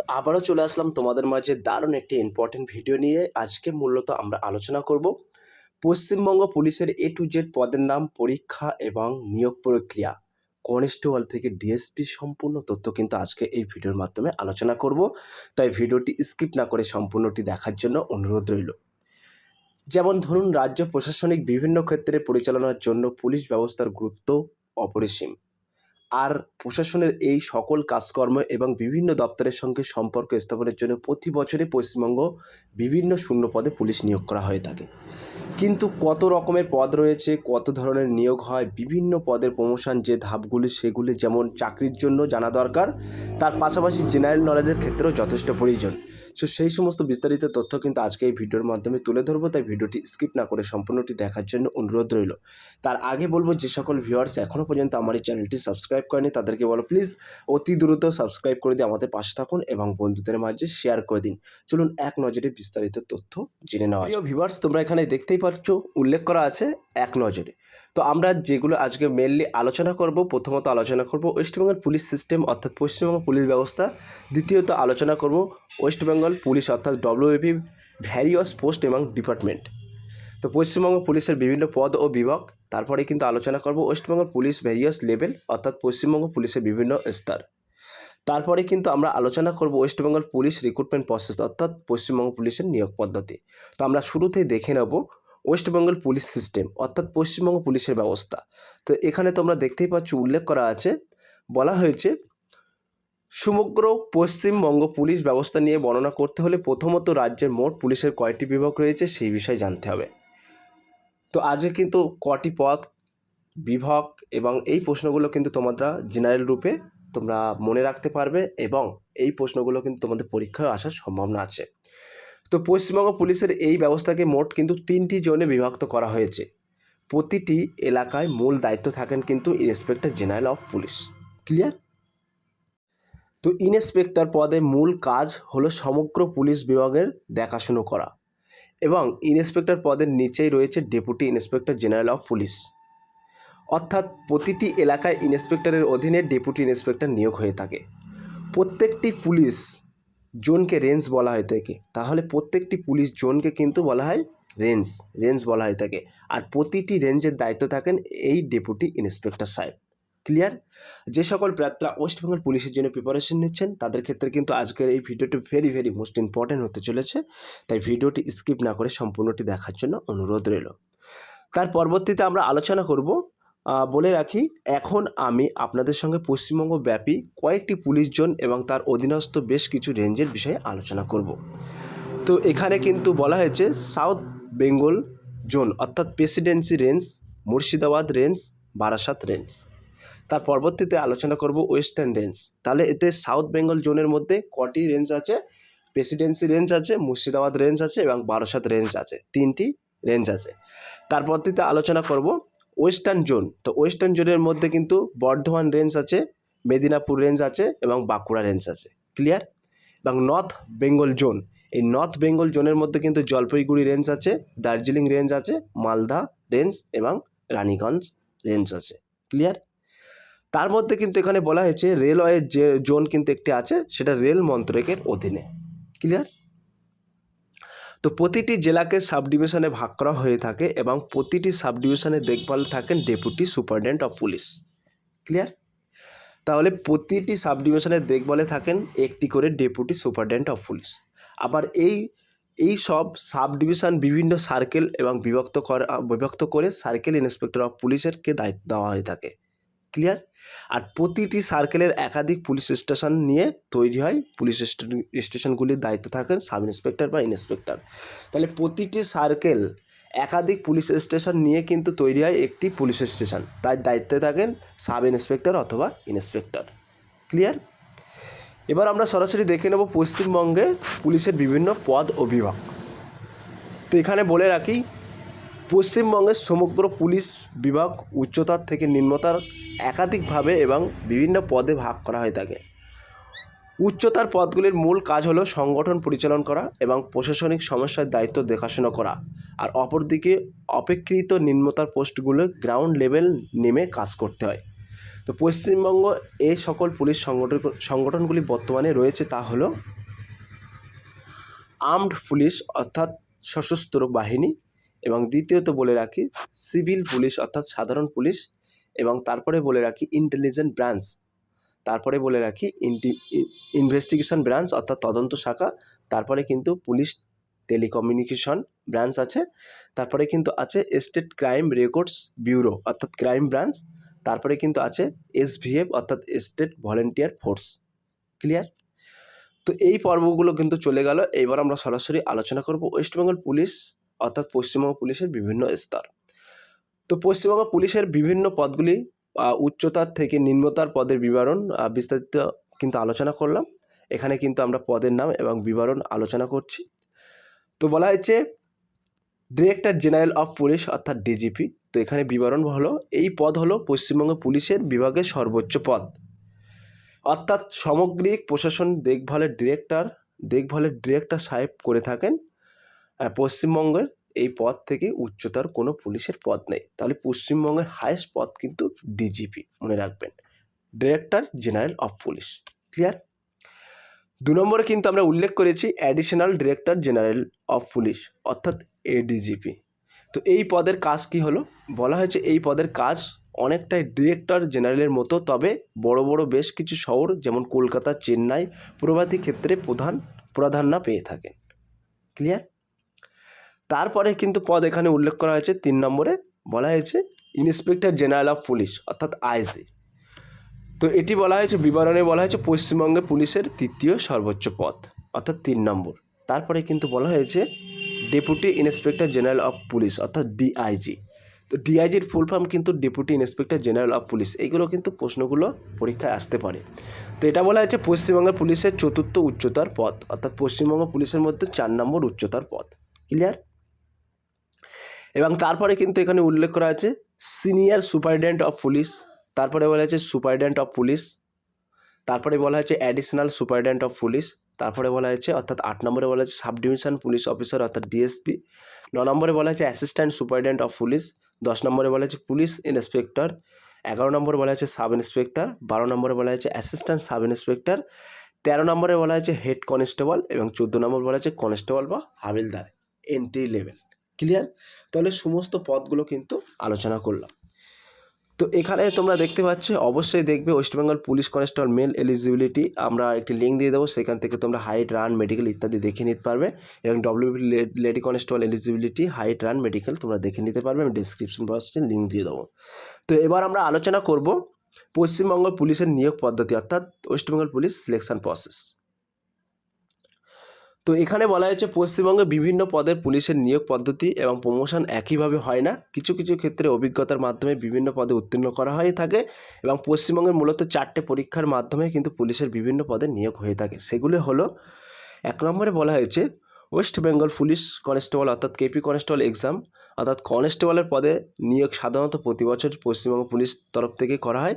তো আবারও চলে আসলাম তোমাদের মাঝে দারুণ একটি ইম্পর্টেন্ট ভিডিও নিয়ে। আজকে মূলত আমরা আলোচনা করব পশ্চিমবঙ্গ পুলিশের এ টু জেড পদের নাম পরীক্ষা এবং নিয়োগ প্রক্রিয়া। কনস্টেবল থেকে ডিএসপি সম্পূর্ণ তথ্য কিন্তু আজকে এই ভিডিওর মাধ্যমে আলোচনা করব। তাই ভিডিওটি স্কিপ না করে সম্পূর্ণটি দেখার জন্য অনুরোধ রইল। যেমন ধরুন, রাজ্য প্রশাসনিক বিভিন্ন ক্ষেত্রে পরিচালনার জন্য পুলিশ ব্যবস্থার গুরুত্ব অপরিসীম। আর প্রশাসনের এই সকল কাজকর্ম এবং বিভিন্ন দপ্তরের সঙ্গে সম্পর্ক স্থাপনের জন্য প্রতি বছরে পশ্চিমবঙ্গ বিভিন্ন শূন্য পদে পুলিশ নিয়োগ করা হয়ে থাকে। কিন্তু কত রকমের পদ রয়েছে, কত ধরনের নিয়োগ হয়, বিভিন্ন পদের প্রমোশন যে ধাপগুলি, সেগুলি যেমন চাকরির জন্য জানা দরকার, তার পাশাপাশি জেনারেল নলেজের ক্ষেত্রেও যথেষ্ট প্রয়োজন। সো সেই সমস্ত বিস্তারিত তথ্য কিন্তু আজকে এই ভিডিওর মাধ্যমে তুলে ধরবো, তাই ভিডিওটি স্কিপ না করে সম্পূর্ণটি দেখার জন্য অনুরোধ রইল। তার আগে বলব, যে সকল ভিউয়ার্স এখনও পর্যন্ত আমার এই চ্যানেলটি সাবস্ক্রাইব করেনি, তাদেরকে বলো প্লিজ অতি দ্রুত সাবস্ক্রাইব করে দিয়ে আমাদের পাশে থাকুন এবং বন্ধুদের মাঝে শেয়ার করে দিন। চলুন এক নজরে বিস্তারিত তথ্য জেনে নেওয়া ভিউয়ার্স তোমরা এখানে দেখতেই পাচ্ছ উল্লেখ করা আছে এক নজরে। তো আমরা যেগুলো আজকে মেনলি আলোচনা করব, প্রথমত আলোচনা করব ওয়েস্টবেঙ্গল পুলিশ সিস্টেম অর্থাৎ পশ্চিমবঙ্গ পুলিশ ব্যবস্থা। দ্বিতীয়ত আলোচনা করব ওয়েস্টবেঙ্গল পুলিশ অর্থাৎ ডব্লিউএপি ভ্যারিয়াস পোস্ট এবং ডিপার্টমেন্ট তো পশ্চিমবঙ্গ পুলিশের বিভিন্ন পদ ও বিভাগ, তারপরে কিন্তু আলোচনা করব ওয়েস্টবেঙ্গল পুলিশ ভ্যারিয়াস লেভেল অর্থাৎ পশ্চিমবঙ্গ পুলিশের বিভিন্ন স্তর। তারপরে কিন্তু আমরা আলোচনা করব ওয়েস্টবেঙ্গল পুলিশ রিক্রুটমেন্ট প্রসেস অর্থাৎ পশ্চিমবঙ্গ পুলিশের নিয়োগ পদ্ধতি। তো আমরা শুরুতেই দেখে নেব ওয়েস্টবেঙ্গল পুলিশ সিস্টেম অর্থাৎ পশ্চিমবঙ্গ পুলিশের ব্যবস্থা। তো এখানে তোমরা দেখতেই পাচ্ছ, উল্লেখ করা আছে, বলা হয়েছে, সমগ্র পশ্চিমবঙ্গ পুলিশ ব্যবস্থা নিয়ে বর্ণনা করতে হলে প্রথমত রাজ্যের মোট পুলিশের কয়টি বিভাগ রয়েছে, সেই বিষয়ে জানতে হবে। তো আজকে কিন্তু কটি পদ বিভাগ এবং এই প্রশ্নগুলো কিন্তু তোমরা জেনারেল রূপে তোমরা মনে রাখতে পারবে এবং এই প্রশ্নগুলো কিন্তু তোমাদের পরীক্ষায় আসার সম্ভাবনা আছে। তো পশ্চিমবঙ্গ পুলিশের এই ব্যবস্থাকে মোট কিন্তু তিনটি জোনে বিভক্ত করা হয়েছে। প্রতিটি এলাকায় মূল দায়িত্ব থাকেন কিন্তু inspector general of police. Clear? তো ইন্সপেক্টর পদে মূল কাজ হলো সমগ্র পুলিশ বিভাগের দেখাশুনো করা এবং ইন্সপেক্টর পদের নিচেই রয়েছে deputy inspector general of police. অর্থাৎ প্রতিটি এলাকায় ইন্সপেক্টরের অধীনে ডেপুটি ইন্সপেক্টর নিয়োগ হয়ে থাকে। প্রত্যেকটি পুলিশ জোনকে রেঞ্জ বলা হয়ে থাকে তাহলে প্রত্যেকটি পুলিশ জোনকে কিন্তু বলা হয় রেঞ্জ রেঞ্জ বলা হয়ে থাকে আর প্রতিটি রেঞ্জের দায়িত্ব থাকেন এই ডেপুটি ইন্সপেক্টর সাহেব। ক্লিয়ার? যে সকল প্রার্থীরা ওয়েস্ট বেঙ্গল পুলিশের জন্য প্রিপারেশন নিচ্ছেন, তাদের ক্ষেত্রে কিন্তু আজকের এই ভিডিওটি ভেরি ভেরি মোস্ট ইম্পর্ট্যান্ট হতে চলেছে। তাই ভিডিওটি স্কিপ না করে সম্পূর্ণটি দেখার জন্য অনুরোধ রইল। তার পরবর্তীতে আমরা আলোচনা করব বলে রাখি, এখন আমি আপনাদের সঙ্গে পশ্চিমবঙ্গ ব্যাপী কয়েকটি পুলিশ জোন এবং তার অধীনস্থ বেশ কিছু রেঞ্জের বিষয়ে আলোচনা করব। তো এখানে কিন্তু বলা হয়েছে, সাউথ বেঙ্গল জোন, অর্থাৎ presidency range, Murshidabad range, Barasat range. তার পরবর্তীতে আলোচনা করব ওয়েস্টার্ন রেঞ্জ। তাহলে এতে সাউথ বেঙ্গল জোনের মধ্যে কটি রেঞ্জ আছে? প্রেসিডেন্সি রেঞ্জ আছে, মুর্শিদাবাদ রেঞ্জ আছে এবং বারাসাত রেঞ্জ আছে। তিনটি রেঞ্জ আছে। তার পরবর্তীতে আলোচনা করব ওয়েস্টার্ন জোন। তো ওয়েস্টার্ন জোনের মধ্যে কিন্তু বর্ধমান রেঞ্জ আছে, মেদিনীপুর রেঞ্জ আছে এবং বাঁকুড়া রেঞ্জ আছে। ক্লিয়ার এবং নর্থ বেঙ্গল জোন এই নর্থ বেঙ্গল জোনের মধ্যে কিন্তু জলপাইগুড়ি রেঞ্জ আছে, দার্জিলিং রেঞ্জ আছে, মালদা রেঞ্জ এবং রানীগঞ্জ রেঞ্জ আছে। ক্লিয়ার তার মধ্যে কিন্তু এখানে বলা হয়েছে রেলওয়ের যে জোন কিন্তু একটি আছে, সেটা রেল মন্ত্রকের অধীনে। ক্লিয়ার তো প্রতিটি জেলাকে সাব ডিভিশনে ভাগ করা হয়ে থাকে এবং প্রতিটি সাব ডিভিশনে দেখভাল থাকেন deputy superintendent of police. Clear? তাহলে প্রতিটি সাব ডিভিশনের দেখভালে থাকেন একটি করে ডেপুটি সুপারিনটেন্ডেন্ট অফ পুলিশ। আবার এই এই সব সাব ডিভিশন বিভিন্ন সার্কেল এবং বিভক্ত করা, বিভক্ত করে সার্কেল ইন্সপেক্টর অফ পুলিশেরকে দায়িত্ব দেওয়া হয়ে থাকে। ক্লিয়ার আর প্রতিটি সার্কেলের একাধিক পুলিশ স্টেশন নিয়ে তৈরি হয়। পুলিশ স্টেশনগুলির দায়িত্ব থাকেন সাব ইন্সপেক্টর বা ইন্সপেক্টর তাহলে প্রতিটি সার্কেল একাধিক পুলিশ স্টেশন নিয়ে কিন্তু তৈরি হয় একটি পুলিশ স্টেশন তার দায়িত্বে থাকেন সাব ইন্সপেক্টর অথবা ইন্সপেক্টর ক্লিয়ার এবার আমরা সরাসরি দেখে নেব পশ্চিমবঙ্গে পুলিশের বিভিন্ন পদ ও বিভাগ তো এখানে বলে রাখি পশ্চিমবঙ্গের সমগ্র পুলিশ বিভাগ উচ্চতর থেকে নিম্নতর একাধিকভাবে এবং বিভিন্ন পদে ভাগ করা হয়ে থাকে উচ্চতার পদগুলির মূল কাজ হলো সংগঠন পরিচালনা করা এবং প্রশাসনিক সমস্যার দায়িত্ব দেখাশোনা করা আর অপরদিকে অপেক্ষিত নিম্নতার পোস্টগুলো গ্রাউন্ড লেভেল নেমে কাজ করতে হয়। তো পশ্চিমবঙ্গ এই সকল পুলিশ সংগঠন, সংগঠনগুলি বর্তমানে রয়েছে তা হলো আর্মড পুলিশ অর্থাৎ সশস্ত্র বাহিনী এবং দ্বিতীয়ত বলে রাখি সিভিল পুলিশ অর্থাৎ সাধারণ পুলিশ এবং তারপরে বলে রাখি ইন্টেলিজেন্ট ব্রাঞ্চ তারপরে বলে রাখি ইনভেস্টিগেশন ব্রাঞ্চ অর্থাৎ তদন্ত শাখা। তারপরে কিন্তু পুলিশ টেলিকমিউনিকেশন ব্রাঞ্চ আছে। তারপরে কিন্তু আছে স্টেট ক্রাইম রেকর্ডস ব্যুরো অর্থাৎ ক্রাইম ব্রাঞ্চ তারপরে কিন্তু আছে এসভিএফ অর্থাৎ স্টেট ভলেন্টিয়ার ফোর্স ক্লিয়ার তো এই পর্বগুলো কিন্তু চলে গেল। এবার আমরা সরাসরি আলোচনা করব ওয়েস্টবেঙ্গল পুলিশ অর্থাৎ পশ্চিমবঙ্গ পুলিশের বিভিন্ন স্তর। তো পশ্চিমবঙ্গ পুলিশের বিভিন্ন পদগুলি উচ্চতার থেকে নিম্নতার পদের বিবরণ বিস্তারিত কিন্তু আলোচনা করলাম। এখানে কিন্তু আমরা পদের নাম এবং বিবরণ আলোচনা করছি। তো বলা হয়েছে, ডিরেক্টর জেনারেল অফ পুলিশ অর্থাৎ ডিজিপি, তো এখানে বিবরণ হলো, এই পদ হলো পশ্চিমবঙ্গ পুলিশের বিভাগের সর্বোচ্চ পদ। অর্থাৎ সামগ্রিক প্রশাসন দেখভালের ডিরেক্টর দেখভালের ডিরেক্টর সাহেব করে থাকেন। পশ্চিমবঙ্গের এই পদ থেকে উচ্চতর কোনো পুলিশের পদ নেই। তাহলে পশ্চিমবঙ্গের হায়েস্ট পদ কিন্তু ডিজিপি মনে রাখবেন। Director general of police clear দু নম্বরে কিন্তু আমরা উল্লেখ করেছি additional director general of police অর্থাৎ এডিজিপি তো এই পদের কাজ কি হলো? বলা হয়েছে এই পদের কাজ অনেকটাই ডিরেক্টর জেনারেলের মতো, তবে বড় বড় বেশ কিছু শহর, যেমন কলকাতা, চেন্নাই প্রভৃতি ক্ষেত্রে প্রধান প্রাধান্য পেয়ে থাকেন। ক্লিয়ার তারপরে কিন্তু পদ এখানে উল্লেখ করা হয়েছে, তিন নম্বরে বলা হয়েছে ইন্সপেক্টর জেনারেল অফ পুলিশ অর্থাৎ আইসি তো এটি বলা হয়েছে, বিবরণে বলা হয়েছে পশ্চিমবঙ্গে পুলিশের তৃতীয় সর্বোচ্চ পদ, অর্থাৎ তিন নম্বর। তারপরে কিন্তু বলা হয়েছে deputy inspector general of police অর্থাৎ ডিআইজি তো ডিআইজির ফুল ফর্ম কিন্তু deputy inspector general of police এইগুলো কিন্তু প্রশ্নগুলো পরীক্ষায় আসতে পারে। তো এটা বলা হয়েছে, পশ্চিমবঙ্গের পুলিশের চতুর্থ উচ্চতার পদ, অর্থাৎ পশ্চিমবঙ্গ পুলিশের মধ্যে চার নম্বর উচ্চতার পদ। ক্লিয়ার এবং তারপরে কিন্তু এখানে উল্লেখ করা আছে সিনিয়র সুপারিনটেন্ডেন্ট অফ পুলিশ তারপরে বলা হয়েছে সুপারিনটেন্ডেন্ট অফ পুলিশ তারপরে বলা হয়েছে অ্যাডিশনাল সুপারিনটেন্ডেন্ট অফ পুলিশ তারপরে বলা হয়েছে অর্থাৎ আট নম্বরে বলা হয়েছে সাব ডিভিশন পুলিশ অফিসার অর্থাৎ ডিএসপি ন নম্বরে বলা হয়েছে অ্যাসিস্ট্যান্ট সুপারিনটেন্ডেন্ট অফ পুলিশ দশ নম্বরে বলা হয়েছে পুলিশ ইন্সপেক্টর এগারো নম্বরে বলা হয়েছে সাব ইন্সপেক্টর বারো নম্বরে বলা হয়েছে অ্যাসিস্ট্যান্ট সাব ইন্সপেক্টর তেরো নম্বরে বলা হয়েছে হেড কনস্টেবল এবং চোদ্দ নম্বর বলা হয়েছে কনস্টেবল বা হাবিলদার এন্ট্রি লেভেল ক্লিয়ার তাহলে সমস্ত পদগুলো কিন্তু আলোচনা করলাম। তো এখানে তোমরা দেখতে পাচ্ছ, অবশ্যই দেখবে west Bengal police constable male eligibility আমরা একটি লিঙ্ক দিয়ে দেবো, সেখান থেকে তোমরা হাইট রান মেডিকেল ইত্যাদি দেখে নিতে পারবে। এবং W lady constable eligibility height run medical তোমরা দেখে নিতে পারবে, আমি ডিসক্রিপশন বক্সে লিঙ্ক দিয়ে দেবো। তো এবার আমরা আলোচনা করব পশ্চিমবঙ্গ পুলিশের নিয়োগ পদ্ধতি, অর্থাৎ ওয়েস্টবেঙ্গল পুলিশ সিলেকশন প্রসেস তো এখানে বলা হয়েছে পশ্চিমবঙ্গে বিভিন্ন পদের পুলিশের নিয়োগ পদ্ধতি এবং প্রমোশন একইভাবে হয় না। কিছু কিছু ক্ষেত্রে অভিজ্ঞতার মাধ্যমে বিভিন্ন পদে উত্তীর্ণ করা হয়ে থাকে এবং পশ্চিমবঙ্গের মূলত চারটে পরীক্ষার মাধ্যমে কিন্তু পুলিশের বিভিন্ন পদে নিয়োগ হয়ে থাকে। সেগুলো হলো, এক নম্বরে বলা হয়েছে, ওয়েস্ট বেঙ্গল পুলিশ কনস্টেবল অর্থাৎ কেপি কনস্টেবল এক্সাম, অর্থাৎ কনস্টেবলের পদে নিয়োগ সাধারণত প্রতি বছর পশ্চিমবঙ্গ পুলিশ তরফ থেকে করা হয়।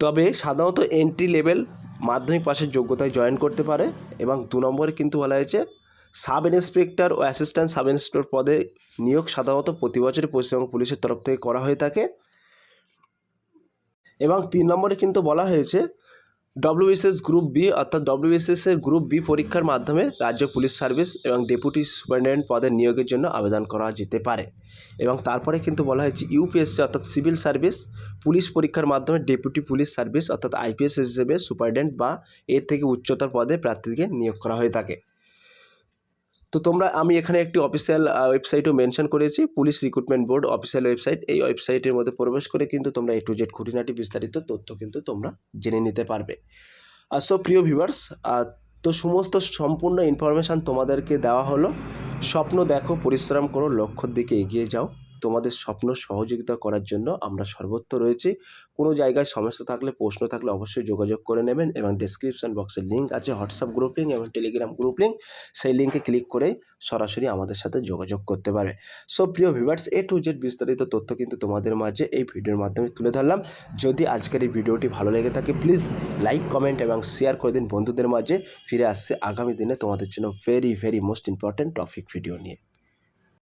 তবে সাধারণত এন্ট্রি লেভেল মাধ্যমিক পাশের যোগ্যতায় জয়েন করতে পারে এবং দু নম্বরে কিন্তু বলা হয়েছে সাব ইন্সপেক্টর ও অ্যাসিস্ট্যান্ট সাব ইন্সপেক্টর পদে নিয়োগ সাধারণত প্রতি বছরই পশ্চিমবঙ্গ পুলিশের তরফ থেকে করা হয়ে থাকে। এবং তিন নম্বরে কিন্তু বলা হয়েছে ডব্লিউবিসিএস গ্রুপ বি অর্থাৎ ডব্লিউএসএসের গ্রুপ বি পরীক্ষার মাধ্যমে রাজ্য পুলিশ সার্ভিস এবং ডেপুটি সুপারিনটেন্ডেন্ট পদের নিয়োগের জন্য আবেদন করা যেতে পারে এবং তারপরে কিন্তু বলা হয়েছে ইউপিএসসি অর্থাৎ সিভিল সার্ভিস পুলিশ পরীক্ষার মাধ্যমে ডেপুটি পুলিশ সার্ভিস অর্থাৎ আইপিএস হিসেবে সুপারিনটেন্ডেন্ট বা এর থেকে উচ্চতর পদে প্রার্থীকে নিয়োগ করা হয়ে থাকে। তো তোমরা, আমি এখানে একটি অফিসিয়াল ওয়েবসাইটও মেনশন করেছি police recruitment board official website এই ওয়েবসাইটের মধ্যে প্রবেশ করে কিন্তু তোমরা এ টু জেড খুঁটিনাটি বিস্তারিত তথ্য কিন্তু তোমরা জেনে নিতে পারবে। সো প্রিয় ভিউয়ার্স তো সমস্ত সম্পূর্ণ ইনফরমেশান তোমাদেরকে দেওয়া হলো। স্বপ্ন দেখো, পরিশ্রম করো, লক্ষ্যর দিকে এগিয়ে যাও। তোমাদের স্বপ্ন সহযোগিতা করার জন্য আমরা সর্বত্র রয়েছি। কোনো জায়গায় সমস্যা থাকলে, প্রশ্ন থাকলে অবশ্যই যোগাযোগ করে নেবেন এবং ডিসক্রিপশন বক্সে লিঙ্ক আছে হোয়াটসঅ্যাপ গ্রুপ লিঙ্ক এবং টেলিগ্রাম গ্রুপ লিঙ্ক সেই লিঙ্কে ক্লিক করে সরাসরি আমাদের সাথে যোগাযোগ করতে পারে। সো প্রিয় ভিউয়ার্স এ টু জেড বিস্তারিত তথ্য কিন্তু তোমাদের মাঝে এই ভিডিওর মাধ্যমে তুলে ধরলাম। যদি আজকের এই ভিডিওটি ভালো লেগে থাকে প্লিজ লাইক কমেন্ট এবং শেয়ার করে দিন বন্ধুদের মাঝে। ফিরে আসছে আগামী দিনে তোমাদের জন্য very very most important topic video নিয়ে।